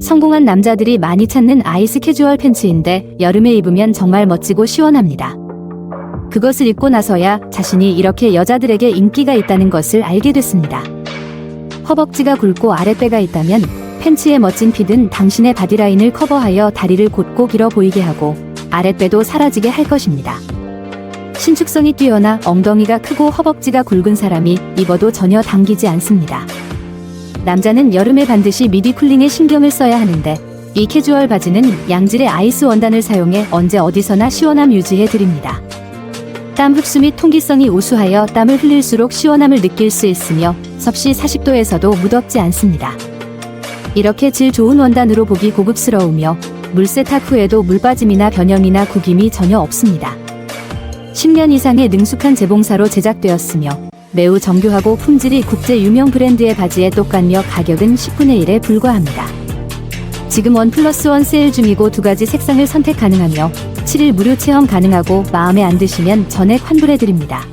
성공한 남자들이 많이 찾는 아이스 캐주얼 팬츠인데 여름에 입으면 정말 멋지고 시원합니다. 그것을 입고 나서야 자신이 이렇게 여자들에게 인기가 있다는 것을 알게 됐습니다. 허벅지가 굵고 아랫배가 있다면 팬츠의 멋진 핏은 당신의 바디라인을 커버하여 다리를 곧고 길어 보이게 하고 아랫배도 사라지게 할 것입니다. 신축성이 뛰어나 엉덩이가 크고 허벅지가 굵은 사람이 입어도 전혀 당기지 않습니다. 남자는 여름에 반드시 미디 쿨링에 신경을 써야 하는데 이 캐주얼 바지는 양질의 아이스 원단을 사용해 언제 어디서나 시원함 유지해 드립니다. 땀 흡수 및 통기성이 우수하여 땀을 흘릴수록 시원함을 느낄 수 있으며 섭씨 40도에서도 무덥지 않습니다. 이렇게 질 좋은 원단으로 보기 고급스러우며 물 세탁 후에도 물 빠짐이나 변형이나 구김이 전혀 없습니다. 10년 이상의 능숙한 재봉사로 제작되었으며 매우 정교하고 품질이 국제 유명 브랜드의 바지에 똑같며 가격은 10분의 1에 불과합니다. 지금 원 플러스 원 세일 중이고 두 가지 색상을 선택 가능하며 7일 무료 체험 가능하고 마음에 안 드시면 전액 환불해 드립니다.